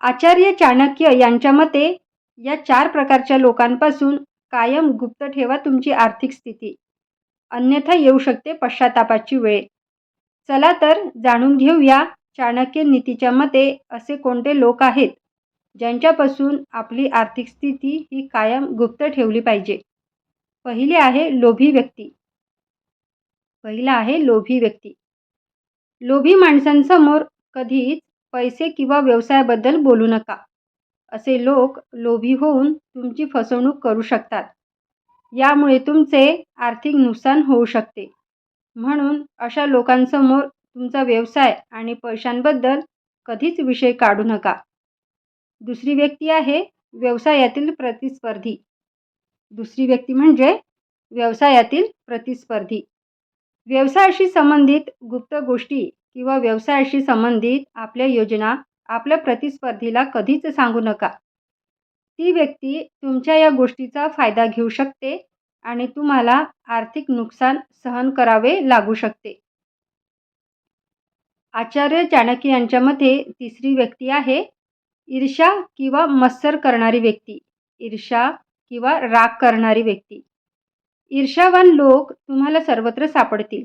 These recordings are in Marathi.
आचार्य चाणक्य यांच्या मते या चार प्रकारच्या लोकांपासून कायम गुप्त ठेवा तुमची आर्थिक स्थिती. अन्यथा येऊ शकते पश्चातापाची वेळ. चला तर जाणून घेऊया चाणक्य नीतीच्या मते असे कोणते लोक आहेत ज्यांच्यापासून आपली आर्थिक स्थिती ही कायम गुप्त ठेवली पाहिजे. पहिली आहे लोभी व्यक्ती. पहिला आहे लोभी व्यक्ती. लोभी माणसांसमोर कधीच पैसे किंवा व्यवसायाबद्दल बोलू नका. असे लोक लोभी होऊन तुमची फसवणूक करू शकतात. यामुळे तुमचे आर्थिक नुकसान होऊ शकते. म्हणून अशा लोकांसमोर तुमचा व्यवसाय आणि पैशांबद्दल कधीच विषय काढू नका. दुसरी व्यक्ती आहे व्यवसायातील प्रतिस्पर्धी. दुसरी व्यक्ती म्हणजे व्यवसायातील प्रतिस्पर्धी. व्यवसायाशी संबंधित गुप्त गोष्टी किंवा व्यवसायाशी संबंधित आपल्या योजना आपल्या प्रतिस्पर्धीला कधीच सांगू नका. ती व्यक्ती तुमच्या या गोष्टीचा फायदा घेऊ शकते आणि तुम्हाला आर्थिक नुकसान सहन करावे लागू शकते. आचार्य चाणक्य यांच्या मते तिसरी व्यक्ती आहे ईर्षा किंवा मत्सर करणारी व्यक्ती. ईर्षा किंवा राग करणारी व्यक्ती. ईर्षावान लोक तुम्हाला सर्वत्र सापडतील.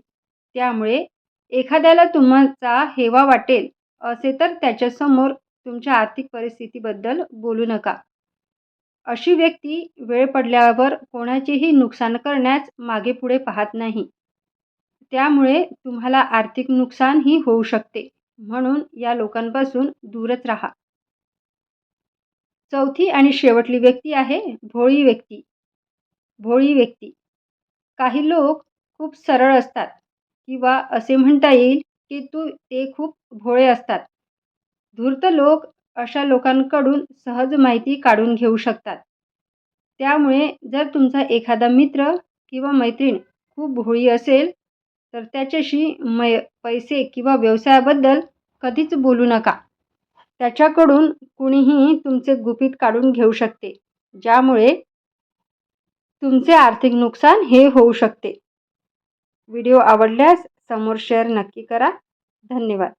त्यामुळे एखाद्याला तुमचा हेवा वाटेल असे तर त्याच्यासमोर तुमच्या आर्थिक परिस्थितीबद्दल बोलू नका. अशी व्यक्ती वेळ पडल्यावर कोणाचेही नुकसान करण्यास मागे पुढे पाहत नाही. त्यामुळे तुम्हाला आर्थिक नुकसानही होऊ शकते. म्हणून या लोकांपासून दूरच राहा. चौथी आणि शेवटली व्यक्ती आहे भोळी व्यक्ती. भोळी व्यक्ती. काही लोक खूप सरळ असतात किंवा असे म्हणता येईल की तू ते खूप भोळे असतात. धूर्त लोक अशा लोकांकडून सहज माहिती काढून घेऊ शकतात. त्यामुळे जर तुमचा एखादा मित्र किंवा मैत्रीण खूप भोळी असेल तर त्याच्याशी मै पैसे किंवा व्यवसायाबद्दल कधीच बोलू नका. त्याच्याकडून कुणीही तुमचे गुपित काढून घेऊ शकते ज्यामुळे तुमचे आर्थिक नुकसान हे होऊ शकते. व्हिडिओ आवडल्यास समोर शेअर नक्की करा. धन्यवाद.